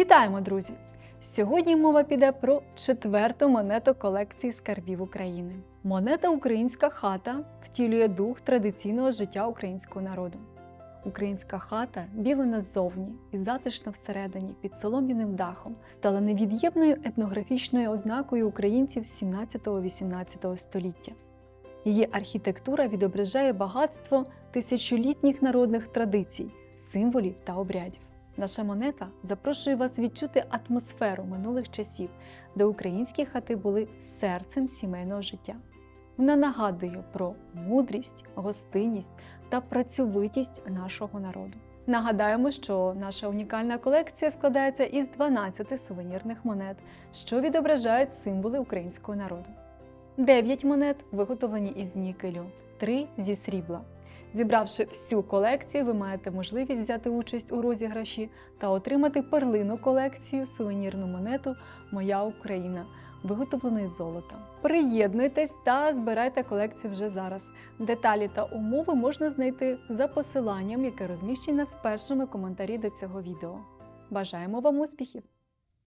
Вітаємо, друзі! Сьогодні мова піде про четверту монету колекції скарбів України. Монета Українська хата втілює дух традиційного життя українського народу. Українська хата, білена ззовні і затишна всередині під солом'яним дахом, стала невід'ємною етнографічною ознакою українців 17-18 століття. Її архітектура відображає багатство тисячолітніх народних традицій, символів та обрядів. Наша монета запрошує вас відчути атмосферу минулих часів, де українські хати були серцем сімейного життя. Вона нагадує про мудрість, гостинність та працьовитість нашого народу. Нагадаємо, що наша унікальна колекція складається із 12 сувенірних монет, що відображають символи українського народу. 9 монет виготовлені із нікелю, 3 зі срібла. Зібравши всю колекцію, ви маєте можливість взяти участь у розіграші та отримати перлину колекцію сувенірну монету Моя Україна, виготовлену із золота. Приєднуйтесь та збирайте колекцію вже зараз. Деталі та умови можна знайти за посиланням, яке розміщене в першому коментарі до цього відео. Бажаємо вам успіхів!